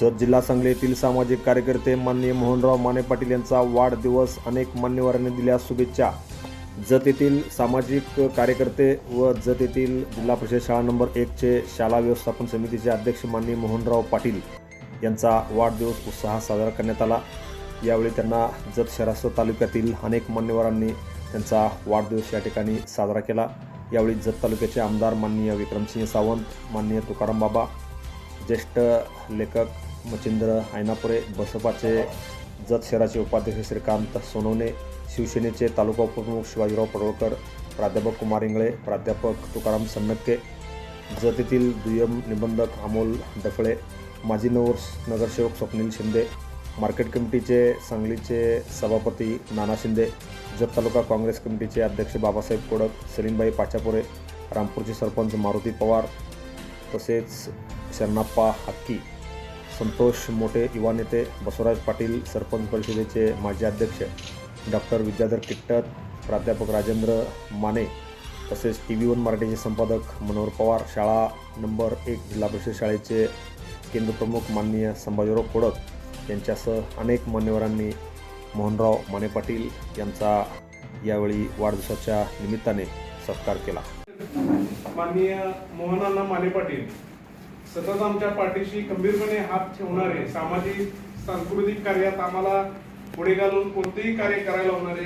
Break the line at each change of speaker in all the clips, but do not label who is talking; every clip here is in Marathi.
जत जिल्हा सांगली येथील सामाजिक कार्यकर्ते माननीय मोहनराव माने पाटील यांचा वाढदिवस अनेक मान्यवरांनी दिल्या शुभेच्छा. जत येथील सामाजिक कार्यकर्ते व जत येथील जिल्हा परिषद शाळा नंबर एकचे शाळा व्यवस्थापन समितीचे अध्यक्ष माननीय मोहनराव पाटील यांचा वाढदिवस उत्साहात साजरा करण्यात आला. यावेळी त्यांना जत शहरासह तालुक्यातील अनेक मान्यवरांनी त्यांचा वाढदिवस या ठिकाणी साजरा केला. यावेळी जत तालुक्याचे आमदार माननीय विक्रमसिंह सावंत माननीय तुकाराम बाबा ज्येष्ठ लेखक मच्छिंद्र आयनापुरे बसपाचे जत शहराचे उपाध्यक्ष श्रीकांत सोनवणे शिवसेनेचे तालुका उपप्रमुख शिवाजीराव पडवळकर प्राध्यापक कुमार इंगळे प्राध्यापक तुकाराम सन्नक्के जत येथील दुय्यम निबंधक अमोल डफळे माजी नवर नगरसेवक स्वप्नील शिंदे मार्केट कमिटीचे सांगलीचे सभापती नाना शिंदे जत तालुका काँग्रेस कमिटीचे अध्यक्ष बाबासाहेब कोडक सलीमबाई पाचापुरे रामपूरचे सरपंच मारुती पवार तसेच शरणाप्पा हक्की. संतोष मोठे युवा नेते बसवराज पाटील सरपंच परिषदेचे माजी अध्यक्ष डॉक्टर विद्याधर किट्टर प्राध्यापक राजेंद्र माने तसेच टी व्ही वन मराठीचे संपादक मनोहर पवार शाळा नंबर एक जिल्हा परिषद शाळेचे केंद्रप्रमुख माननीय संभाजीराव कोडक यांच्यासह अनेक मान्यवरांनी मोहनराव माने पाटील यांचा यावेळी वाढदिवसाच्या निमित्ताने सत्कार केला.
माननीय मोहनांना माने पाटील सतत आमच्या पाठीशी खंबीरपणे हात ठेवणारे सामाजिक सांस्कृतिक कार्यात आम्हाला पुढे घालून कोणतेही कार्य करायला होणारे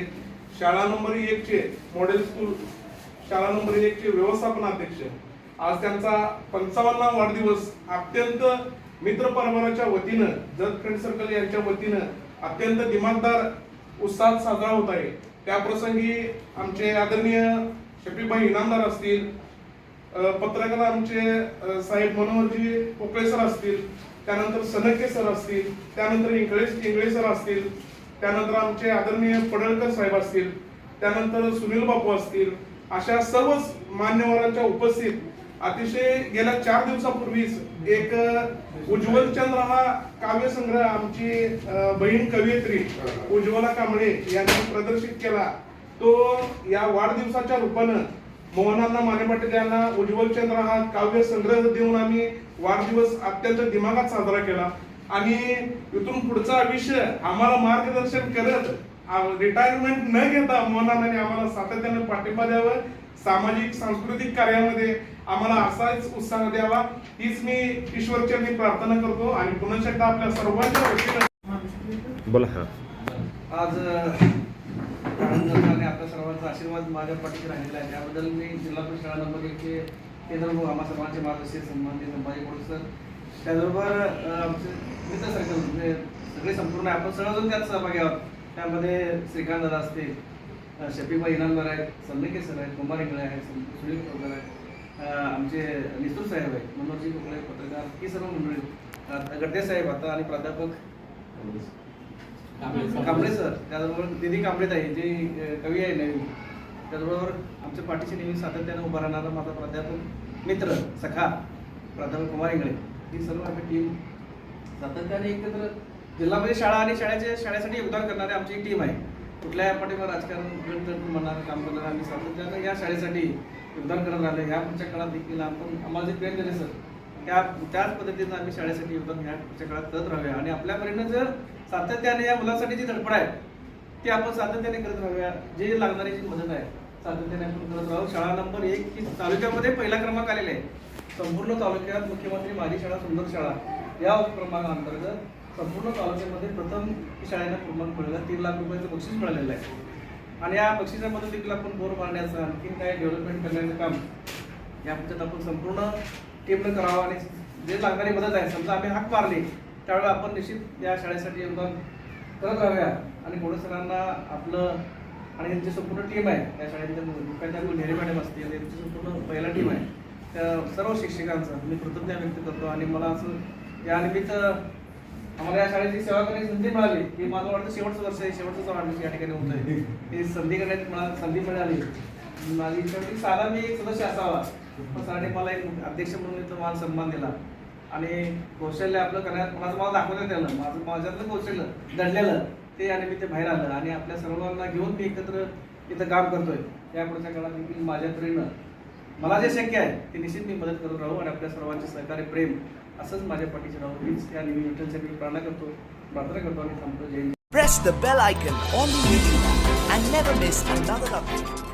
शाळा नंबर एक चे मॉडेल स्कूल शाळा नंबर एक चे व्यवस्थापन अध्यक्ष. आज त्यांचा पंचावन्ना वाढदिवस अत्यंत मित्र परिवाराच्या वतीनं जत फ्रेंड सर्कल यांच्या वतीनं अत्यंत दिमागदार उत्साहात साजरा होत आहे. त्या प्रसंगी आमचे आदरणीय शफीबाई इनामदार असतील पत्रकार आमचे साहेब मनोहरजी पोकळे सर असतील त्यानंतर सनके सर असतील त्यानंतर इंगळे इंगळे सर असतील त्यानंतर आमचे आदरणीय पडळकर साहेब असतील त्यानंतर सुनील बापू असतील अशा सर्वच मान्यवरांच्या उपस्थित अतिशय गेल्या चार दिवसापूर्वीच एक उज्ज्वल चंद्र हा काव्यसंग्रह आमची बहीण कवयित्री उज्ज्वला कांबळे यांनी प्रदर्शित केला. तो या वाढदिवसाच्या रूपानं मोहनांना माने पाटील यांना उज्ज्वल चंद्र हा काव्य संग्रह देऊन आम्ही वाढदिवस अत्यंत दिमागात साजरा केला. आणि इथून पुढचं आयुष्य आम्हाला मार्गदर्शन करत रिटायरमेंट न घेता मोहनांनी आम्हाला सातत्याने पाठिंबा द्यावं सामाजिक सांस्कृतिक कार्यामध्ये आम्हाला असाच उत्साह द्यावा हीच मी ईश्वरचरणी प्रार्थना करतो. आणि पुन्हा एकदा आपल्या सर्वांच्या वतीनं
बोला
आज आणि आपल्या सर्वांचा आशीर्वाद माझ्या पाठीशी राहिलेला आहे. त्याबद्दल मी जिल्हा परिषद शाळा नंबर एकचे केंद्रप्रमुख आम्हा सर्वांचे मार्गदर्शक संबंधित संभाजी कोड सर. त्याचबरोबर आमचे मित्र सर्कल म्हणजे सगळे संपूर्ण आपण सर्वजण त्यात सहभागी आहोत. त्यामध्ये श्रीकांत दादा असतील शफीबाई इनामदार आहेत सन्निके सर आहेत कुमार इंगळे आहेत सुनील कोकर आहेत आमचे निसूर साहेब आहेत मनोजी कोकळे पत्रकार ही सर्व मंडळी. गड्डे साहेब आता आणि प्राध्यापक. कांबळे सर त्याचबरोबर दिदी कांबळे ताई जे कवी आहे नवीन त्याचबरोबर आमच्या पाठीशी नेहमी सातत्यानं उभा राहणारा माझा प्राध्यापक मित्र सखा प्राध्यापक कुमार इंगळे. ही सर्व आम्ही टीम सातत्याने एकत्र जिल्हा शाळा आणि शाळेचे शाळेसाठी योगदान करणारी आमची एक टीम आहे. कुठल्या पाठीवर राजकारण गणतंत्र म्हणणार काम करणार आम्ही सातत्यानं या शाळेसाठी योगदान करत राहिलं. ह्या पुढच्या काळात देखील आपण आम्हाला जे प्रेम दिले सर. त्या त्याच पद्धतीनं आम्ही शाळेसाठी योगदान ह्या पुढच्या काळात करत राहूया. आणि आपल्यापर्यंत जर सातत्याने या मुलांसाठी जी धडपड आहे ती आपण सातत्याने करत राहूया. जे लागणारी जी मदत आहे सातत्याने आपण करत राहू. शाळा नंबर एक ही तालुक्यामध्ये पहिला क्रमांक आलेला आहे. संपूर्ण तालुक्यात मुख्यमंत्री माझी शाळा सुंदर शाळा या उपक्रमांतर्गत संपूर्ण तालुक्यामध्ये प्रथम शाळेनं शाळेला क्रमांक मिळाला. तीन लाख रुपयाचं बक्षीस मिळालेलं आहे. आणि या बक्षिसामध्ये देखील आपण बोर मारण्याचं आणखी काय डेव्हलपमेंट करण्याचं काम या पद्धतीत आपण संपूर्ण टीमनं करावं आणि जे लागणारी मदत आहे समजा आम्ही हाक मारली त्यावेळेला आपण निश्चित या शाळेसाठी योगदान करत राहूया. आणि पुढे सरांना आपलं आणि यांची संपूर्ण टीम आहे या शाळेतल्या मुख्याध्याप नेहरे मॅडम असतील यांची संपूर्ण पहिला टीम आहे. त्या सर्व शिक्षकांचं मी कृतज्ञता व्यक्त करतो आणि मला असं या निमित्त आम्हाला या शाळेची सेवा करण्याची संधी मिळाली. की माझं वाटतं शेवटचं वर्ष आहे. शेवटचं वाढदिवस या ठिकाणी होतोय. ही संधी करण्याची मला संधी मिळाली. माझी इच्छा होती साधा मी एक सदस्य असावा. पण सरांनी मला एक अध्यक्ष म्हणून मान सन्मान दिला. आणि कौशल्य आपलं करण्यात कोणाचं मला दाखवण्यात आलं माझं माझ्यातलं कौशल्य दडलेलं ते आणि मी ते बाहेर आलं. आणि आपल्या सर्वांना घेऊन मी एकत्र इथं काम करतोय. या पुढच्या काळात देखील माझ्या परीनं मला जे शक्य आहे ते निश्चित मी मदत करून राहू आणि आपल्या सर्वांचे सहकार्य प्रेम असंच माझ्या पाठीचे राहू. हीच या निमित्त विठ्ठलसाठी मी प्रार्थना करतो प्रार्थना करतो आणि थांबतो. जय
Press the bell icon on the YouTube and never miss another update.